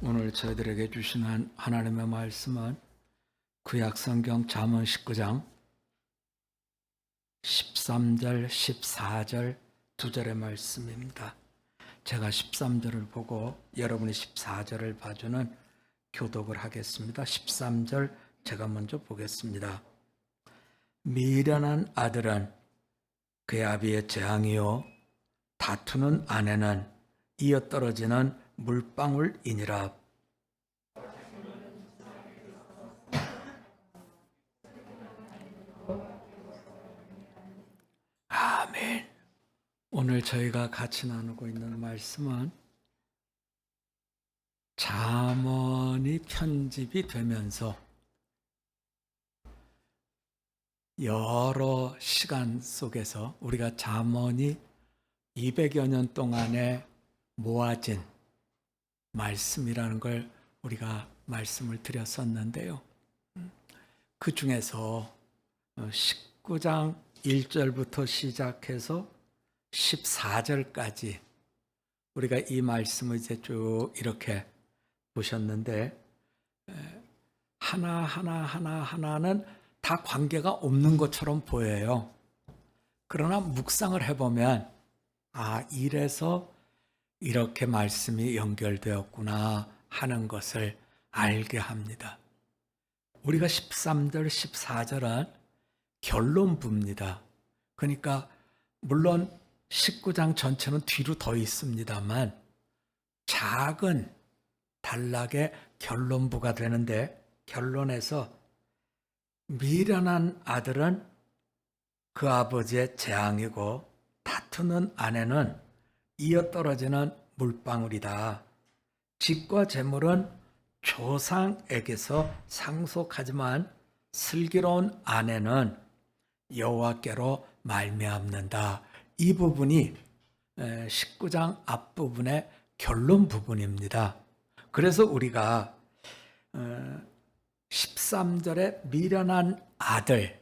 오늘 저희들에게 주시는 하나님의 말씀은 구약성경 잠언 19장 13절, 14절 두 절의 말씀입니다. 제가 13절을 보고 여러분이 14절을 봐주는 교독을 하겠습니다. 13절 제가 먼저 보겠습니다. 미련한 아들은 그의 아비의 재앙이요 다투는 아내는 이어떨어지는 물방울이니라. 아멘. 오늘 저희가 같이 나누고 있는 말씀은 잠언이 편집이 되면서 여러 시간 속에서 우리가 잠언이 200여 년 동안에 모아진 말씀이라는 걸 우리가 말씀을 드렸었는데요. 그 중에서 19장 1절부터 시작해서 14절까지 우리가 이 말씀을 이제 쭉 이렇게 보셨는데 하나 하나 하나 하나는 다 관계가 없는 것처럼 보여요. 그러나 묵상을 해보면 아 이래서 이렇게 말씀이 연결되었구나 하는 것을 알게 합니다. 우리가 13절, 14절은 결론부입니다. 그러니까 물론 19장 전체는 뒤로 더 있습니다만 작은 단락의 결론부가 되는데 결론에서 미련한 아들은 그 아버지의 재앙이고 다투는 아내는 이어 떨어지는 물방울이다. 집과 재물은 조상에게서 상속하지만 슬기로운 아내는 여호와께로 말미암는다. 이 부분이 19장 앞부분의 결론 부분입니다. 그래서 우리가 13절에 미련한 아들,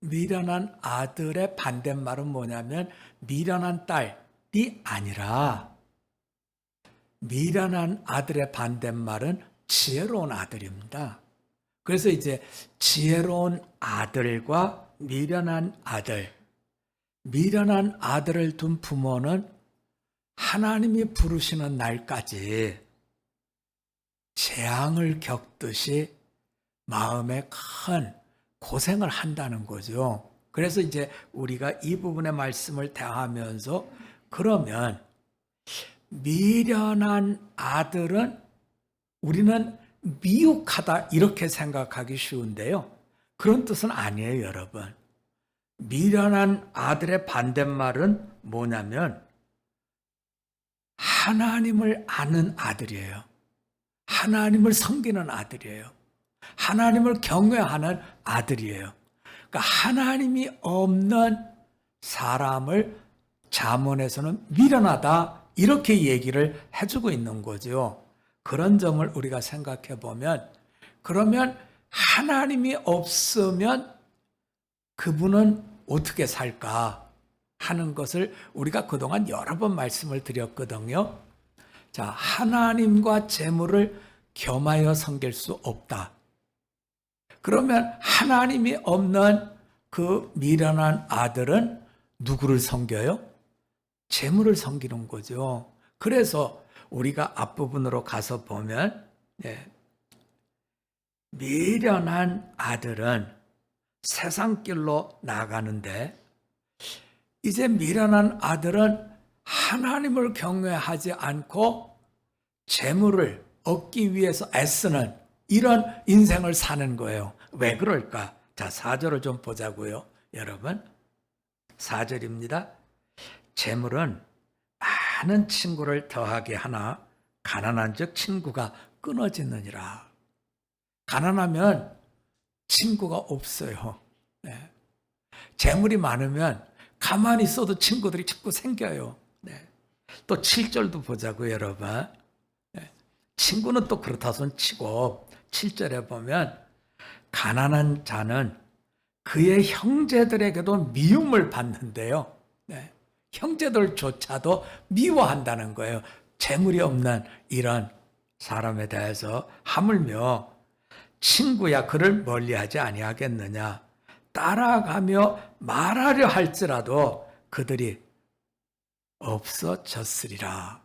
미련한 아들의 반대말은 뭐냐면 미련한 딸 이 아니라 미련한 아들의 반대말은 지혜로운 아들입니다. 그래서 이제 지혜로운 아들과 미련한 아들, 미련한 아들을 둔 부모는 하나님이 부르시는 날까지 재앙을 겪듯이 마음에 큰 고생을 한다는 거죠. 그래서 이제 우리가 이 부분의 말씀을 대하면서 그러면 미련한 아들은 우리는 미혹하다 이렇게 생각하기 쉬운데요. 그런 뜻은 아니에요, 여러분. 미련한 아들의 반대말은 뭐냐면 하나님을 아는 아들이에요. 하나님을 섬기는 아들이에요. 하나님을 경외하는 아들이에요. 그러니까 하나님이 없는 사람을 자문에서는 미련하다 이렇게 얘기를 해주고 있는 거죠. 그런 점을 우리가 생각해 보면 그러면 하나님이 없으면 그분은 어떻게 살까 하는 것을 우리가 그동안 여러 번 말씀을 드렸거든요. 자, 하나님과 재물을 겸하여 섬길 수 없다. 그러면 하나님이 없는 그 미련한 아들은 누구를 섬겨요? 재물을 섬기는 거죠. 그래서 우리가 앞부분으로 가서 보면 예, 미련한 아들은 세상 길로 나가는데 이제 미련한 아들은 하나님을 경외하지 않고 재물을 얻기 위해서 애쓰는 이런 인생을 사는 거예요. 왜 그럴까? 자, 4절을 좀 보자고요. 여러분. 4절입니다. 재물은 많은 친구를 더하게 하나 가난한 즉 친구가 끊어지느니라. 가난하면 친구가 없어요. 네. 재물이 많으면 가만히 있어도 친구들이 자꾸 생겨요. 네. 또 7절도 보자고 여러분. 네. 친구는 또 그렇다 손 치고 7절에 보면 가난한 자는 그의 형제들에게도 미움을 받는데요. 네. 형제들조차도 미워한다는 거예요. 재물이 없는 이런 사람에 대해서 하물며 친구야 그를 멀리하지 아니하겠느냐 따라가며 말하려 할지라도 그들이 없어졌으리라.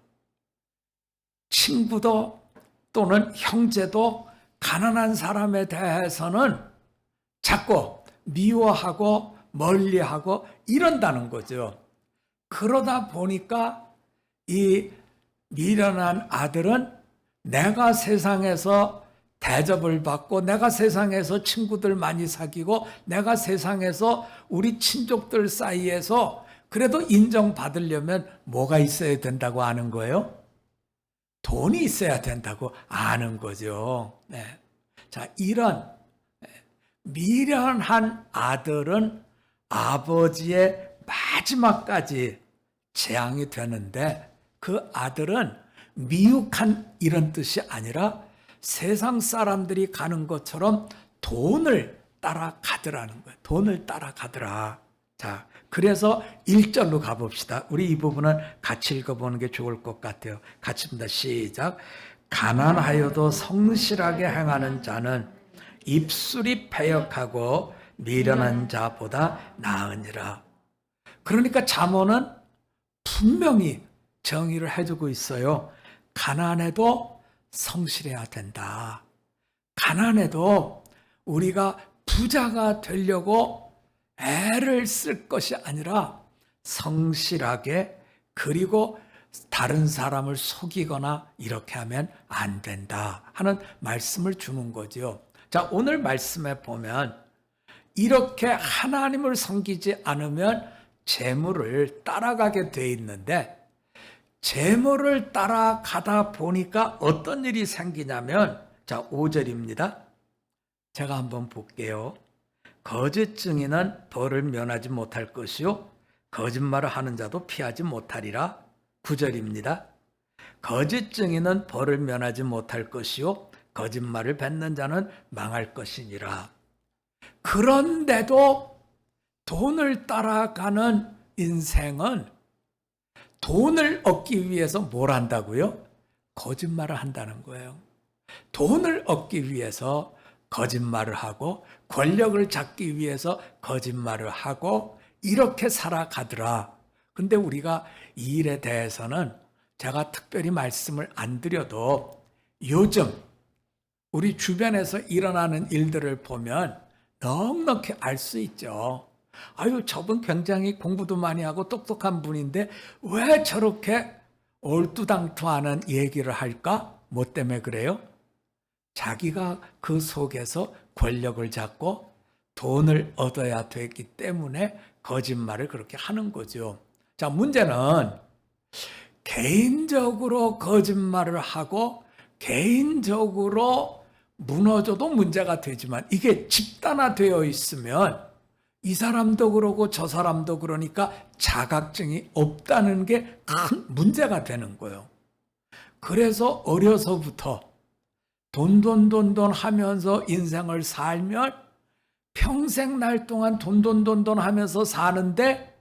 친구도 또는 형제도 가난한 사람에 대해서는 자꾸 미워하고 멀리하고 이런다는 거죠. 그러다 보니까 이 미련한 아들은 내가 세상에서 대접을 받고 내가 세상에서 친구들 많이 사귀고 내가 세상에서 우리 친족들 사이에서 그래도 인정받으려면 뭐가 있어야 된다고 아는 거예요? 돈이 있어야 된다고 아는 거죠. 네. 자, 이런 미련한 아들은 아버지의 마지막까지 재앙이 되는데 그 아들은 미혹한 이런 뜻이 아니라 세상 사람들이 가는 것처럼 돈을 따라가더라는 거예요. 돈을 따라가더라. 자, 그래서 1절로 가봅시다. 우리 이 부분은 같이 읽어보는 게 좋을 것 같아요. 같이 니다 시작. 가난하여도 성실하게 행하는 자는 입술이 패역하고 미련한 자보다 나으니라. 그러니까 잠언은 분명히 정의를 해주고 있어요. 가난해도 성실해야 된다. 가난해도 우리가 부자가 되려고 애를 쓸 것이 아니라 성실하게 그리고 다른 사람을 속이거나 이렇게 하면 안 된다 하는 말씀을 주는 거죠. 자, 오늘 말씀에 보면 이렇게 하나님을 섬기지 않으면 재물을 따라가게 돼 있는데 재물을 따라가다 보니까 어떤 일이 생기냐면 자, 5절입니다. 제가 한번 볼게요. 거짓 증인은 벌을 면하지 못할 것이요 거짓말을 하는 자도 피하지 못하리라. 9절입니다. 거짓 증인은 벌을 면하지 못할 것이요 거짓말을 뱉는 자는 망할 것이니라. 그런데도 돈을 따라가는 인생은 돈을 얻기 위해서 뭘 한다고요? 거짓말을 한다는 거예요. 돈을 얻기 위해서 거짓말을 하고 권력을 잡기 위해서 거짓말을 하고 이렇게 살아가더라. 근데 우리가 이 일에 대해서는 제가 특별히 말씀을 안 드려도 요즘 우리 주변에서 일어나는 일들을 보면 넉넉히 알 수 있죠. 아유, 저분 굉장히 공부도 많이 하고 똑똑한 분인데 왜 저렇게 얼뚜당투하는 얘기를 할까? 뭐 때문에 그래요? 자기가 그 속에서 권력을 잡고 돈을 얻어야 되기 때문에 거짓말을 그렇게 하는 거죠. 자, 문제는 개인적으로 거짓말을 하고 개인적으로 무너져도 문제가 되지만 이게 집단화되어 있으면 이 사람도 그러고 저 사람도 그러니까 자각증이 없다는 게 큰 문제가 되는 거예요. 그래서 어려서부터 돈, 돈, 돈, 돈 하면서 인생을 살면 평생 날 동안 돈, 돈, 돈, 돈 하면서 사는데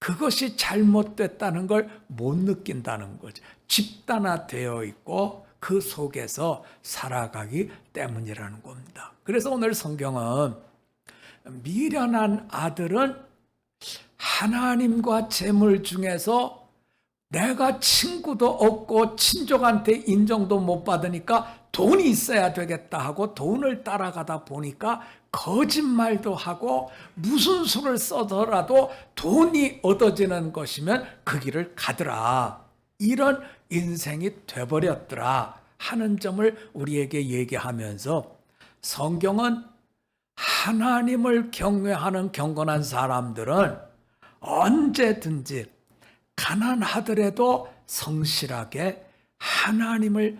그것이 잘못됐다는 걸 못 느낀다는 거죠. 집단화되어 있고 그 속에서 살아가기 때문이라는 겁니다. 그래서 오늘 성경은 미련한 아들은 하나님과 재물 중에서 내가 친구도 없고 친족한테 인정도 못 받으니까 돈이 있어야 되겠다 하고 돈을 따라가다 보니까 거짓말도 하고 무슨 수를 써더라도 돈이 얻어지는 것이면 그 길을 가더라. 이런 인생이 돼버렸더라 하는 점을 우리에게 얘기하면서 성경은 하나님을 경외하는 경건한 사람들은 언제든지 가난하더라도 성실하게 하나님을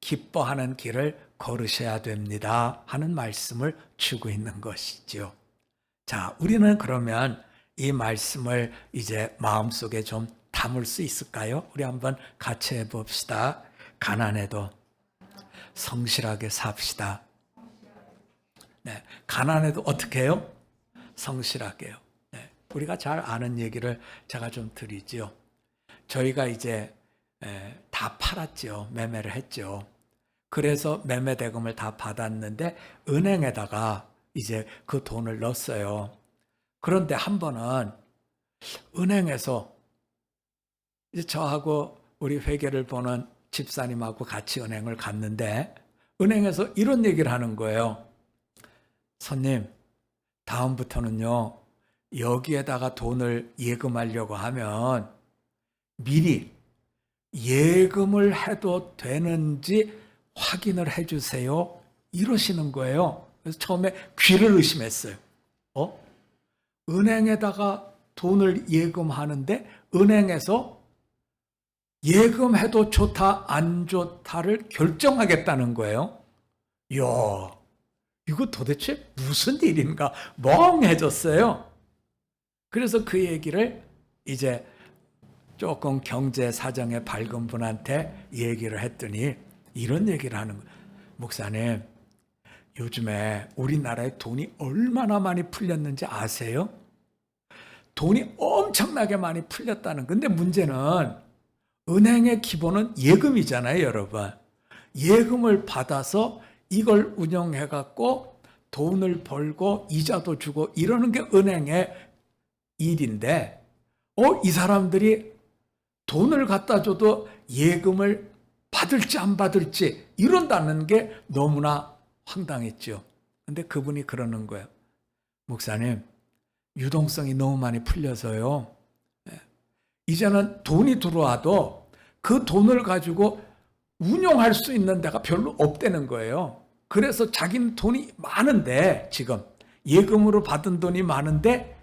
기뻐하는 길을 걸으셔야 됩니다. 하는 말씀을 주고 있는 것이죠. 자, 우리는 그러면 이 말씀을 이제 마음속에 좀 담을 수 있을까요? 우리 한번 같이 해봅시다. 가난해도 성실하게 삽시다. 네, 가난해도 어떻게 해요? 성실하게요. 네, 우리가 잘 아는 얘기를 제가 좀 드리지요. 저희가 이제 에, 다 팔았죠. 매매를 했죠. 그래서 매매 대금을 다 받았는데 은행에다가 이제 그 돈을 넣었어요. 그런데 한 번은 은행에서 저하고 우리 회계를 보는 집사님하고 같이 은행을 갔는데 은행에서 이런 얘기를 하는 거예요. 손님, 다음부터는요, 여기에다가 돈을 예금하려고 하면 미리 예금을 해도 되는지 확인을 해 주세요. 이러시는 거예요. 그래서 처음에 귀를 의심했어요. 어? 은행에다가 돈을 예금하는데 은행에서 예금해도 좋다, 안 좋다를 결정하겠다는 거예요. 이야, 이거 도대체 무슨 일인가 멍해졌어요. 그래서 그 얘기를 이제 조금 경제 사정에 밝은 분한테 얘기를 했더니 이런 얘기를 하는 거예요. 목사님, 요즘에 우리나라에 돈이 얼마나 많이 풀렸는지 아세요? 돈이 엄청나게 많이 풀렸다는 건데 문제는 은행의 기본은 예금이잖아요, 여러분. 예금을 받아서 이걸 운영해 갖고 돈을 벌고 이자도 주고 이러는 게 은행의 일인데 어, 이 사람들이 돈을 갖다 줘도 예금을 받을지 안 받을지 이런다는 게 너무나 황당했죠. 근데 그분이 그러는 거예요. 목사님, 유동성이 너무 많이 풀려서요. 예. 이제는 돈이 들어와도 그 돈을 가지고 운용할 수 있는 데가 별로 없다는 거예요. 그래서 자기는 돈이 많은데 지금 예금으로 받은 돈이 많은데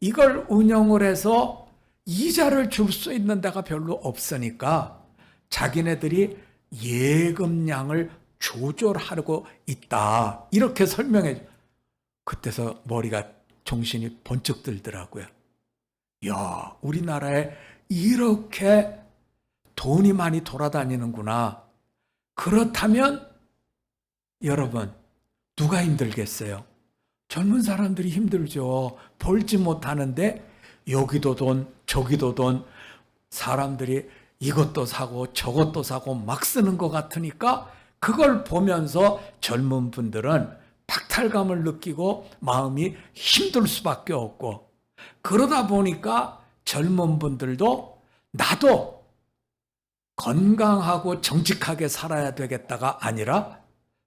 이걸 운영을 해서 이자를 줄 수 있는 데가 별로 없으니까 자기네들이 예금량을 조절하고 있다. 이렇게 설명해. 그때서 머리가 정신이 번쩍 들더라고요. 야, 우리나라에 이렇게 돈이 많이 돌아다니는구나. 그렇다면 여러분, 누가 힘들겠어요? 젊은 사람들이 힘들죠. 벌지 못하는데 여기도 돈, 저기도 돈, 사람들이 이것도 사고 저것도 사고 막 쓰는 것 같으니까 그걸 보면서 젊은 분들은 박탈감을 느끼고 마음이 힘들 수밖에 없고 그러다 보니까 젊은 분들도 나도 건강하고 정직하게 살아야 되겠다가 아니라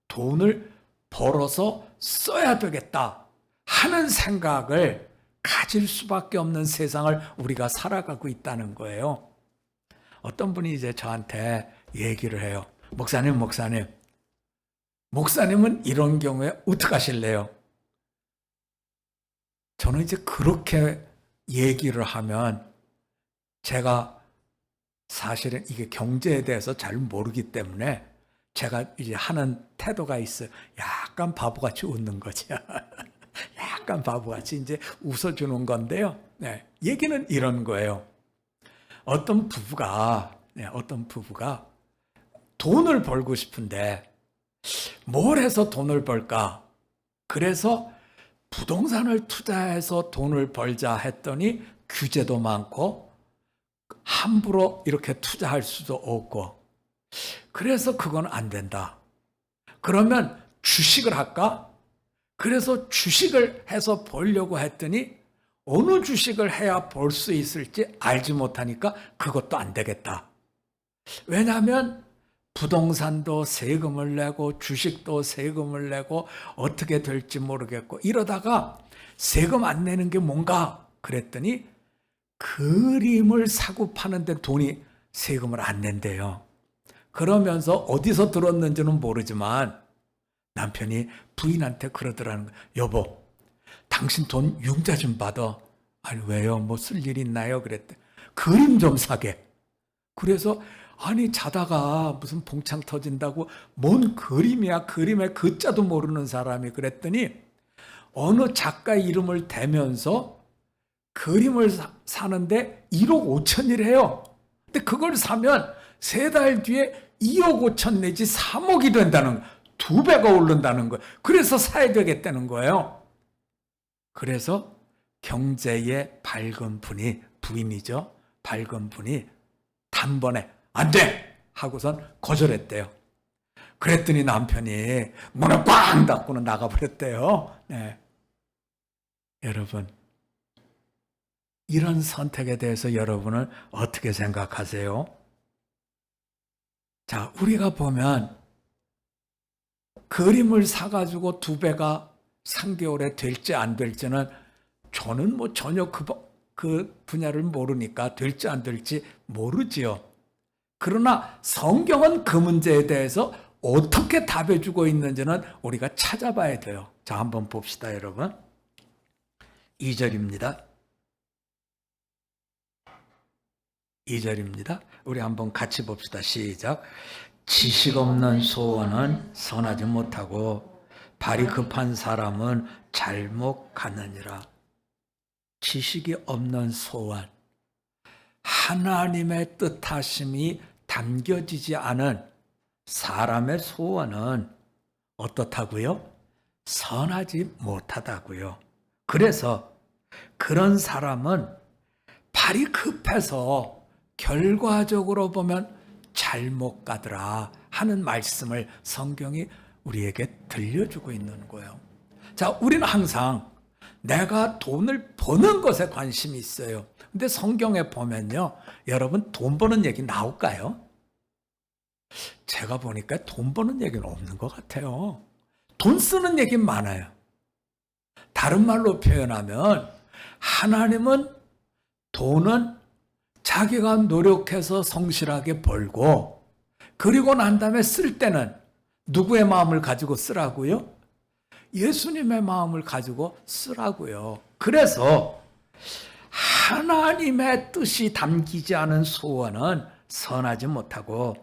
돈을 벌어서 써야 되겠다 하는 생각을 가질 수밖에 없는 세상을 우리가 살아가고 있다는 거예요. 어떤 분이 이제 저한테 얘기를 해요. 목사님, 목사님. 목사님은 이런 경우에 어떻게 하실래요? 저는 이제 그렇게 얘기를 하면 제가 사실은 이게 경제에 대해서 잘 모르기 때문에 제가 이제 하는 태도가 있어요. 약간 바보같이 웃는 거죠. 약간 바보같이 이제 웃어주는 건데요. 네, 얘기는 이런 거예요. 어떤 부부가, 네, 어떤 부부가 돈을 벌고 싶은데 뭘 해서 돈을 벌까? 그래서 부동산을 투자해서 돈을 벌자 했더니 규제도 많고 함부로 이렇게 투자할 수도 없고 그래서 그건 안 된다. 그러면 주식을 할까? 그래서 주식을 해서 벌려고 했더니 어느 주식을 해야 벌수 있을지 알지 못하니까 그것도 안 되겠다. 왜냐하면 부동산도 세금을 내고 주식도 세금을 내고 어떻게 될지 모르겠고 이러다가 세금 안 내는 게 뭔가 그랬더니 그림을 사고 파는데 돈이 세금을 안 낸대요. 그러면서 어디서 들었는지는 모르지만 남편이 부인한테 그러더라는 거예요. 여보, 당신 돈 융자 좀 받아. 아니, 왜요? 뭐 쓸 일 있나요? 그랬대. 그림 좀 사게. 그래서 아니 자다가 무슨 봉창 터진다고 뭔 그림이야 그림의 글자도 모르는 사람이 그랬더니 어느 작가 이름을 대면서 그림을 사, 사는데 1억 5천이래요. 근데 그걸 사면 세 달 뒤에 2억 5천 내지 3억이 된다는 두 배가 오른다는 거예요. 그래서 사야 되겠다는 거예요. 그래서 경제의 밝은 분이 부인이죠. 밝은 분이 단번에 안 돼. 하고선 거절했대요. 그랬더니 남편이 문을 꽝 닫고는 나가버렸대요. 네. 여러분, 이런 선택에 대해서 여러분은 어떻게 생각하세요? 자, 우리가 보면 그림을 사가지고 두 배가 3개월에 될지 안 될지는 저는 뭐 전혀 그, 부- 그 분야를 모르니까 될지 안 될지 모르지요. 그러나 성경은 그 문제에 대해서 어떻게 답해주고 있는지는 우리가 찾아봐야 돼요. 자, 한번 봅시다, 여러분. 2절입니다. 2절입니다. 우리 한번 같이 봅시다. 시작. 지식 없는 소원은 선하지 못하고 발이 급한 사람은 잘못 가느니라. 지식이 없는 소원. 하나님의 뜻하심이 담겨지지 않은 사람의 소원은 어떻다고요? 선하지 못하다고요. 그래서 그런 사람은 발이 급해서 결과적으로 보면 잘못 가더라 하는 말씀을 성경이 우리에게 들려주고 있는 거예요. 자, 우리는 항상 내가 돈을 버는 것에 관심이 있어요. 근데 성경에 보면요. 여러분 돈 버는 얘기 나올까요? 제가 보니까 돈 버는 얘기는 없는 것 같아요. 돈 쓰는 얘기 많아요. 다른 말로 표현하면 하나님은 돈은 자기가 노력해서 성실하게 벌고 그리고 난 다음에 쓸 때는 누구의 마음을 가지고 쓰라고요? 예수님의 마음을 가지고 쓰라고요. 그래서 하나님의 뜻이 담기지 않은 소원은 선하지 못하고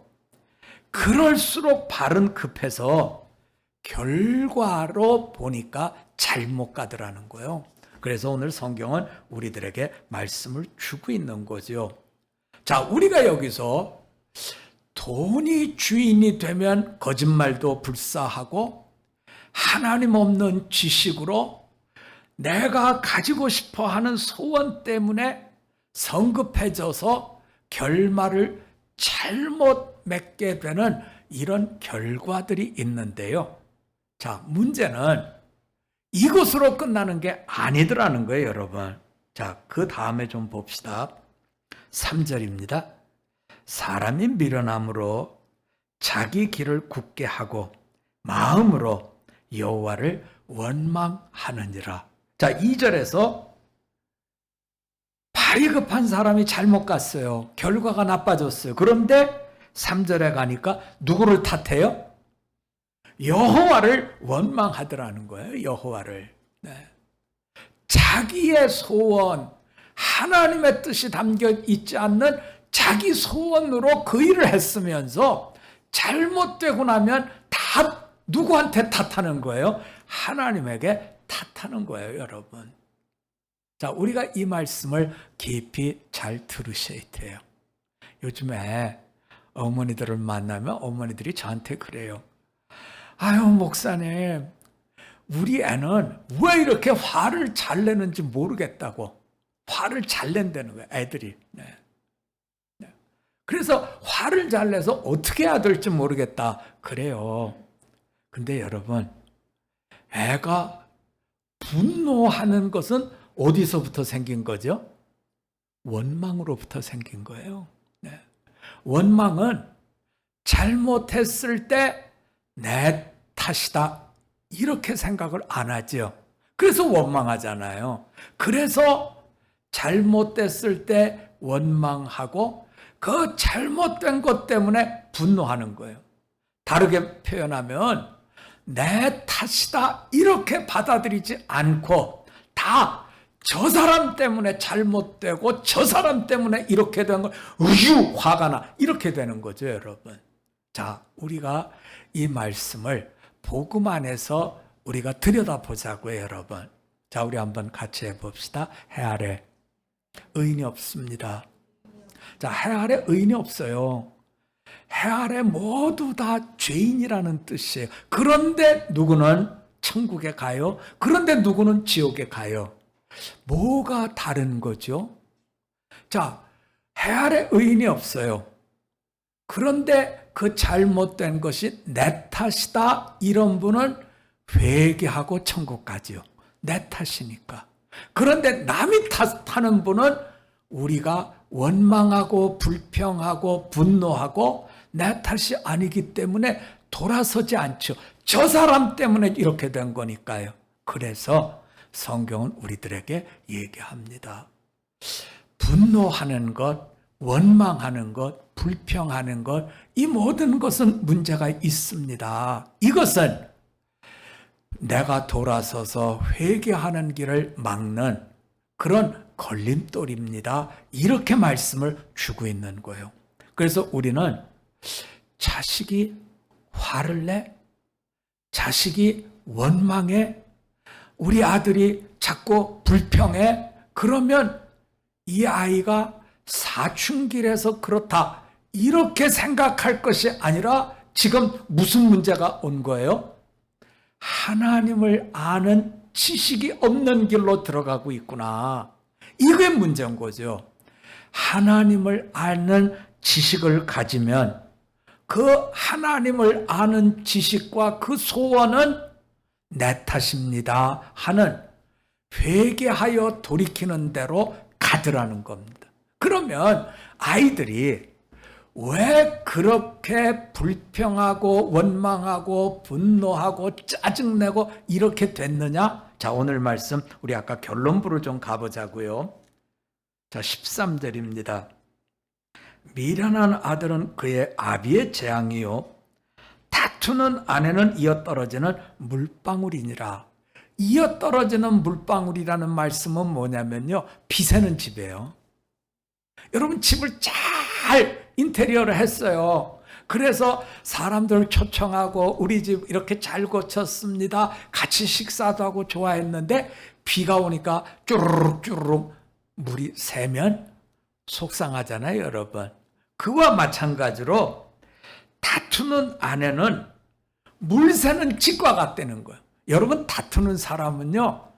그럴수록 발은 급해서 결과로 보니까 잘못 가더라는 거예요. 그래서 오늘 성경은 우리들에게 말씀을 주고 있는 거죠. 자, 우리가 여기서 돈이 주인이 되면 거짓말도 불사하고 하나님 없는 지식으로 내가 가지고 싶어 하는 소원 때문에 성급해져서 결말을 잘못 맺게 되는 이런 결과들이 있는데요. 자, 문제는 이것으로 끝나는 게 아니더라는 거예요, 여러분. 자, 그 다음에 좀 봅시다. 3절입니다. 사람이 미련함으로 자기 길을 굳게 하고 마음으로 여호와를 원망하느니라. 자, 2절에서 발이 급한 사람이 잘못 갔어요. 결과가 나빠졌어요. 그런데 3절에 가니까 누구를 탓해요? 여호와를 원망하더라는 거예요. 여호와를. 네. 자기의 소원, 하나님의 뜻이 담겨 있지 않는 자기 소원으로 그 일을 했으면서 잘못되고 나면 다 누구한테 탓하는 거예요? 하나님에게 탓하는 거예요, 여러분. 자, 우리가 이 말씀을 깊이 잘 들으셔야 돼요. 요즘에 어머니들을 만나면 어머니들이 저한테 그래요. 아유, 목사님, 우리 애는 왜 이렇게 화를 잘 내는지 모르겠다고. 화를 잘 낸다는 거예요, 애들이. 네. 네. 그래서 화를 잘 내서 어떻게 해야 될지 모르겠다. 그래요. 근데 여러분, 애가 분노하는 것은 어디서부터 생긴 거죠? 원망으로부터 생긴 거예요. 네. 원망은 잘못했을 때 내 탓이다. 이렇게 생각을 안 하죠. 그래서 원망하잖아요. 그래서 잘못됐을 때 원망하고 그 잘못된 것 때문에 분노하는 거예요. 다르게 표현하면 내 탓이다 이렇게 받아들이지 않고 다 저 사람 때문에 잘못되고 저 사람 때문에 이렇게 된 걸 우유 화가 나 이렇게 되는 거죠 여러분 자 우리가 이 말씀을 복음 안에서 우리가 들여다보자고요 여러분 자 우리 한번 같이 해봅시다 해 아래 의인이 없습니다 자 해 아래 의인이 없어요 해 아래 모두 다 죄인이라는 뜻이에요. 그런데 누구는 천국에 가요? 그런데 누구는 지옥에 가요? 뭐가 다른 거죠? 자, 해 아래 의인이 없어요. 그런데 그 잘못된 것이 내 탓이다 이런 분은 회개하고 천국 가지요. 내 탓이니까. 그런데 남이 탓하는 분은 우리가 원망하고 불평하고 분노하고 내 탓이 아니기 때문에 돌아서지 않죠. 저 사람 때문에 이렇게 된 거니까요. 그래서 성경은 우리들에게 얘기합니다. 분노하는 것, 원망하는 것, 불평하는 것, 이 모든 것은 문제가 있습니다. 이것은 내가 돌아서서 회개하는 길을 막는 그런 걸림돌입니다. 이렇게 말씀을 주고 있는 거예요. 그래서 우리는 자식이 화를 내? 자식이 원망해? 우리 아들이 자꾸 불평해? 그러면 이 아이가 사춘기라서 그렇다. 이렇게 생각할 것이 아니라 지금 무슨 문제가 온 거예요? 하나님을 아는 지식이 없는 길로 들어가고 있구나. 이게 문제인 거죠. 하나님을 아는 지식을 가지면 그 하나님을 아는 지식과 그 소원은 내 탓입니다 하는 회개하여 돌이키는 대로 가더라는 겁니다. 그러면 아이들이 왜 그렇게 불평하고 원망하고 분노하고 짜증내고 이렇게 됐느냐? 자, 오늘 말씀 우리 아까 결론부로 좀 가보자고요. 자, 13절입니다. 미련한 아들은 그의 아비의 재앙이요. 다투는 아내는 이어 떨어지는 물방울이니라. 이어 떨어지는 물방울이라는 말씀은 뭐냐면요. 비새는 집이에요. 여러분 집을 잘 인테리어를 했어요. 그래서 사람들 초청하고 우리 집 이렇게 잘 고쳤습니다. 같이 식사도 하고 좋아했는데 비가 오니까 쭈르륵 쭈르륵 물이 새면 속상하잖아요, 여러분. 그와 마찬가지로 다투는 아내는 물 새는 집과 같다는 거예요. 여러분 다투는 사람은요.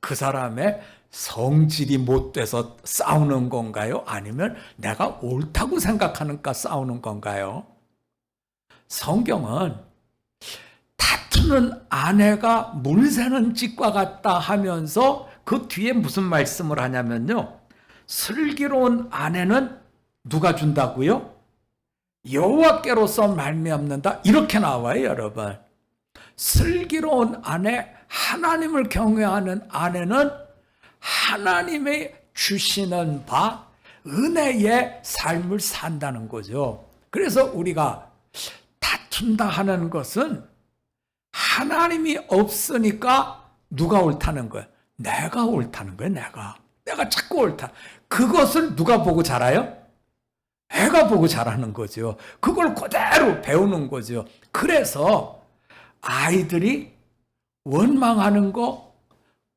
그 사람의 성질이 못 돼서 싸우는 건가요? 아니면 내가 옳다고 생각하는가 싸우는 건가요? 성경은 다투는 아내가 물 새는 집과 같다 하면서 그 뒤에 무슨 말씀을 하냐면요. 슬기로운 아내는 누가 준다고요? 여호와께로서 말미암는다. 이렇게 나와요, 여러분. 슬기로운 아내, 하나님을 경외하는 아내는 하나님의 주시는 바 은혜의 삶을 산다는 거죠. 그래서 우리가 다툰다 하는 것은 하나님이 없으니까 누가 옳다는 거야? 내가 옳다는 거야, 내가. 내가 자꾸 옳다. 그것을 누가 보고 자라요? 애가 보고 자라는 거죠. 그걸 그대로 배우는 거죠. 그래서 아이들이 원망하는 거,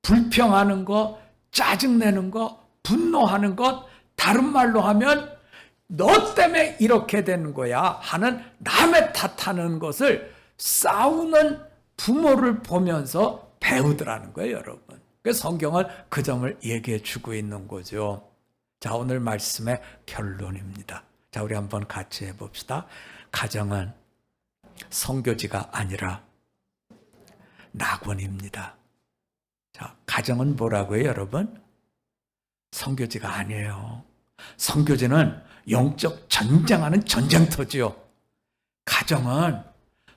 불평하는 거, 짜증내는 거, 분노하는 것, 다른 말로 하면 너 때문에 이렇게 되는 거야 하는 남의 탓하는 것을 싸우는 부모를 보면서 배우더라는 거예요, 여러분. 그래서 성경은 그 점을 얘기해 주고 있는 거죠. 자, 오늘 말씀의 결론입니다. 자, 우리 한번 같이 해 봅시다. 가정은 성교지가 아니라 낙원입니다. 자, 가정은 뭐라고요, 여러분? 성교지가 아니에요. 성교지는 영적 전쟁하는 전쟁터지요. 가정은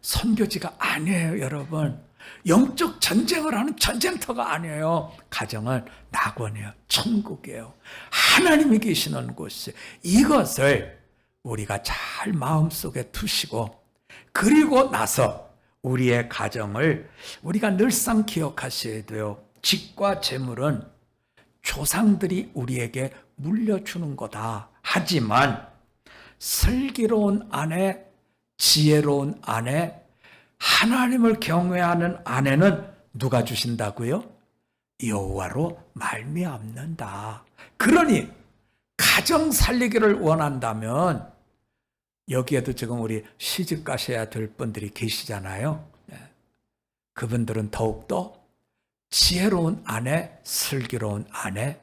선교지가 아니에요, 여러분. 영적 전쟁을 하는 전쟁터가 아니에요. 가정은 낙원이에요. 천국이에요. 하나님이 계시는 곳이 이것을 우리가 잘 마음속에 두시고 그리고 나서 우리의 가정을 우리가 늘상 기억하셔야 돼요. 집과 재물은 조상들이 우리에게 물려주는 거다. 하지만 슬기로운 아내, 지혜로운 아내, 하나님을 경외하는 아내는 누가 주신다고요? 여호와로 말미암는다. 그러니 가정 살리기를 원한다면 여기에도 지금 우리 시집 가셔야 될 분들이 계시잖아요. 네. 그분들은 더욱더 지혜로운 아내, 슬기로운 아내,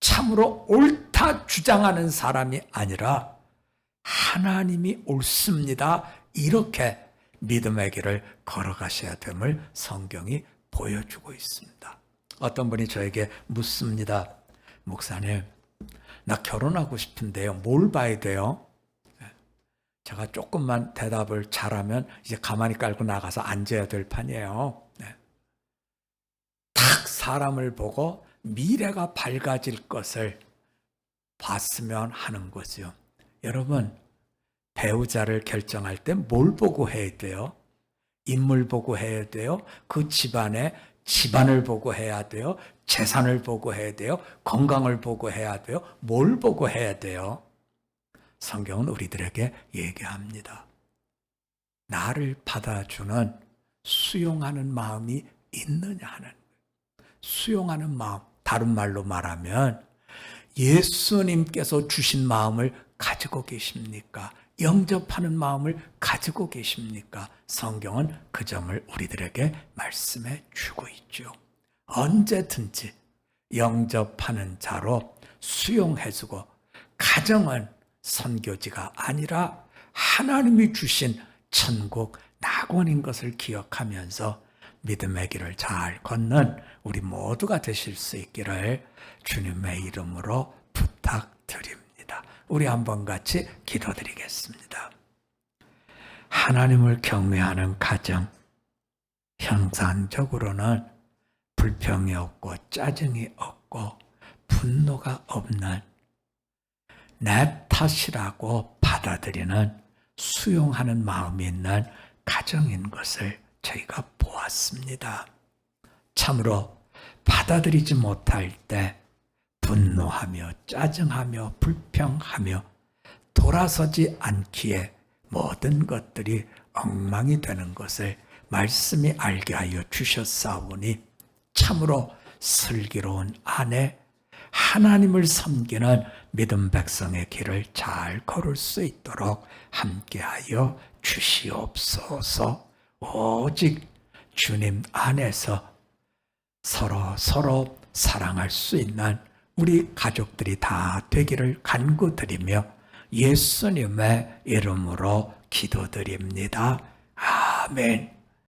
참으로 옳다 주장하는 사람이 아니라 하나님이 옳습니다. 이렇게 믿음의 길을 걸어가셔야 됨을 성경이 보여주고 있습니다. 어떤 분이 저에게 묻습니다. 목사님, 나 결혼하고 싶은데요. 뭘 봐야 돼요? 제가 조금만 대답을 잘하면 이제 가만히 깔고 나가서 앉아야 될 판이에요. 네. 딱 사람을 보고 미래가 밝아질 것을 봤으면 하는 거죠. 여러분, 배우자를 결정할 때 뭘 보고 해야 돼요? 인물 보고 해야 돼요? 그 집안의 집안을 보고 해야 돼요? 재산을 보고 해야 돼요? 건강을 보고 해야 돼요? 뭘 보고 해야 돼요? 성경은 우리들에게 얘기합니다. 나를 받아주는 수용하는 마음이 있느냐 하는. 수용하는 마음. 다른 말로 말하면 예수님께서 주신 마음을 가지고 계십니까? 영접하는 마음을 가지고 계십니까? 성경은 그 점을 우리들에게 말씀해 주고 있죠. 언제든지 영접하는 자로 수용해주고 가정은 선교지가 아니라 하나님이 주신 천국 낙원인 것을 기억하면서 믿음의 길을 잘 걷는 우리 모두가 되실 수 있기를 주님의 이름으로 부탁드립니다. 우리 한번 같이 기도드리겠습니다. 하나님을 경외하는 가정, 형상적으로는 불평이 없고 짜증이 없고 분노가 없는 내 탓이라고 받아들이는 수용하는 마음이 있는 가정인 것을 저희가 보았습니다. 참으로 받아들이지 못할 때 분노하며 짜증하며 불평하며 돌아서지 않기에 모든 것들이 엉망이 되는 것을 말씀이 알게 하여 주셨사오니 참으로 슬기로운 아내 하나님을 섬기는 믿음 백성의 길을 잘 걸을 수 있도록 함께하여 주시옵소서. 오직 주님 안에서 서로 서로 사랑할 수 있는 우리 가족들이 다 되기를 간구드리며 예수님의 이름으로 기도드립니다. 아멘.